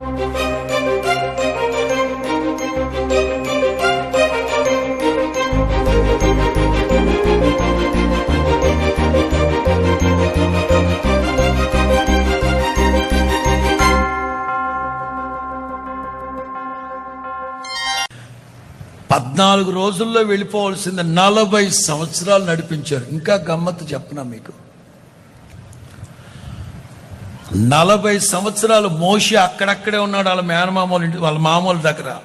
పద్నాలుగు రోజుల్లో వెళ్ళిపోవాల్సింది నలభై సంవత్సరాలు నడిపించారు. ఇంకా గమ్మత్తు చెప్పనా మీకు? నలభై సంవత్సరాలు మోషి అక్కడక్కడే ఉన్నాడు వాళ్ళ మేనమామూలు ఇంటి వాళ్ళ మామూలు దగ్గర.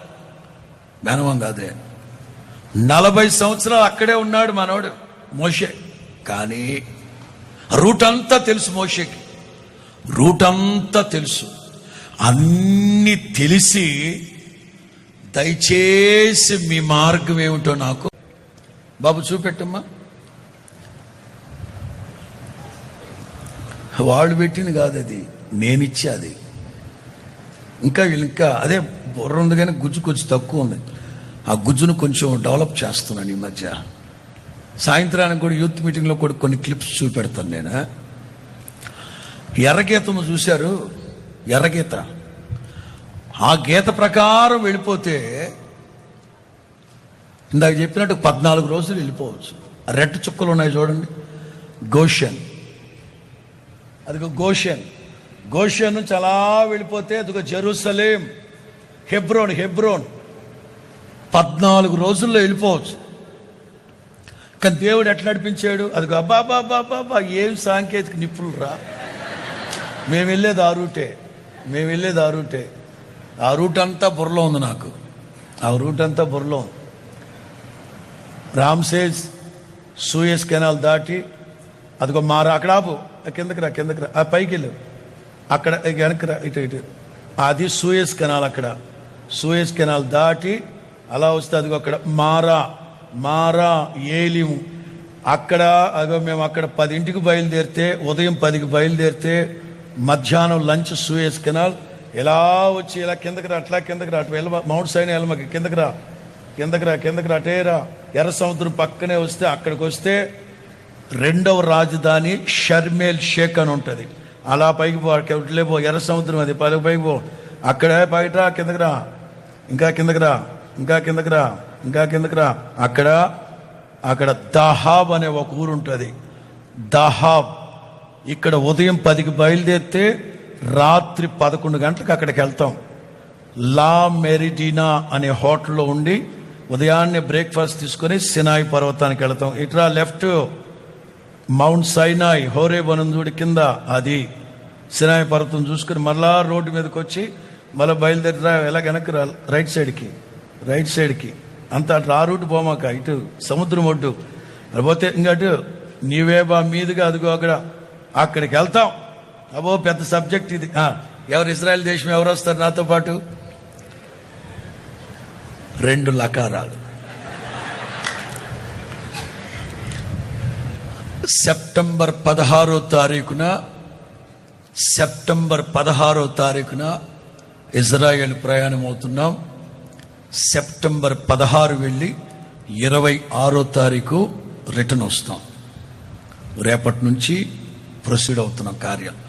మేనమామ కాదే. నలభై సంవత్సరాలు అక్కడే ఉన్నాడు మనోడు మోషే. కానీ రూట్ అంతా తెలుసు మోషేకి. రూట్ అంతా తెలుసు. అన్ని తెలిసి దయచేసి మీ మార్గం ఏమిటో నాకు బాబు చూపెట్టమ్మా. వాళ్ళు పెట్టింది కాదు అది. నేనిచ్చే అది ఇంకా వీళ్ళు ఇంకా అదే బుర్ర ఉంది కానీ గుజ్జు కొంచెం తక్కువ ఉంది. ఆ గుజ్జును కొంచెం డెవలప్ చేస్తున్నాను ఈ మధ్య. సాయంత్రానికి కూడా యూత్ మీటింగ్లో కూడా కొన్ని క్లిప్స్ చూపెడతాను నేను. ఎర్రగీతము చూశారు? ఎర్రగీత. ఆ గీత ప్రకారం వెళ్ళిపోతే ఇందాక చెప్పినట్టు పద్నాలుగు రోజులు వెళ్ళిపోవచ్చు. ఆ రెడ్ చుక్కలు ఉన్నాయి చూడండి. గోషన్. అదిగో గోషన్. గోషన్ నుంచి అలా వెళ్ళిపోతే అదిగో జెరూసలేం. హెబ్రోన్ హెబ్రోన్. పద్నాలుగు రోజుల్లో వెళ్ళిపోవచ్చు. కానీ దేవుడు ఎట్లా నడిపించాడు? అదిగో అబ్బా అబ్బా అబ్బా అబ్బా అబ్బా ఏం సాంకేతిక నిపుణులు రా మేము వెళ్ళేది ఆ రూటే. మేము వెళ్ళేది ఆ రూటే. ఆ రూట్ అంతా బుర్రలో ఉంది నాకు. ఆ రూట్ అంతా బుర్రలో ఉంది. రామ్సేజ్ సూయస్ కెనాల్ దాటి అదిగో మారా అక్కడ ఆపు. కిందకి రా కిందకి రా. ఆ పైకి వెళ్ళు అక్కడ వెనక్కి రా ఇటు ఇటు. అది సూయస్ కెనాల్ అక్కడ. సూయస్ కెనాల్ దాటి అలా వస్తే అదిగో అక్కడ మారా మారా ఏలిము అక్కడ అదిగో మేము అక్కడ పదింటికి బయలుదేరితే ఉదయం పదికి బయలుదేరితే మధ్యాహ్నం లంచ్ సూయస్ కెనాల్. ఇలా వచ్చి ఇలా కిందకి రా అట్లా కిందకి రా. అటు వెళ్ళ మౌంట్ సైన్ వెళ్ళమకి కిందకి రా. కిందకి రా కిందకి రా అటే రా. ఎర్ర సముద్రం పక్కనే వస్తే అక్కడికి వస్తే రెండవ రాజధాని షర్మేల్ షేక్ అని ఉంటుంది. అలా పైకి పో అట్లే పో ఎర్ర సముద్రం అది. పైకి పైకి పో. అక్కడే బయట కిందకి రా. ఇంకా కిందకి రా ఇంకా కిందకి రా ఇంకా కిందకి రా. అక్కడ అక్కడ దహాబ్ అనే ఒక ఊరు ఉంటుంది. దహాబ్. ఇక్కడ ఉదయం పదికి బయలుదేరితే రాత్రి పదకొండు గంటలకు అక్కడికి వెళ్తాం. లా మెరిడినా అనే హోటల్లో ఉండి ఉదయాన్నే బ్రేక్ఫాస్ట్ తీసుకొని సినాయి పర్వతానికి వెళ్తాం. ఇట్రా లెఫ్ట్ మౌంట్ సైనాయ్ హోరే బనందుడి కింద అది సినాయి పర్వతం చూసుకుని మళ్ళా రోడ్డు మీదకి వచ్చి మళ్ళీ బయలుదేరి ఎలా వెనక్కి రా రైట్ సైడ్కి రైట్ సైడ్కి. అంత అటు ఆ రూట్ పోమాక ఇటు సముద్రం ఒడ్డు. అది పోతే ఇంకటు నీవే బా మీదుగా అదిగో అక్కడ. అక్కడికి వెళ్తాం. అబో పెద్ద సబ్జెక్ట్ ఇది. ఎవరు ఇజ్రాయెల్ దేశం ఎవరు వస్తారు నాతో పాటు? రెండు లకారాలు. సెప్టెంబర్ పదహారో తారీఖున సెప్టెంబర్ పదహారో తారీఖున ఇజ్రాయెల్ ప్రయాణం అవుతున్నాం సెప్టెంబర్ పదహారు వెళ్ళి ఇరవై ఆరో తారీఖు రిటర్న్ వస్తాం. రేపటి నుంచి ప్రొసీడ్ అవుతున్న కార్యం.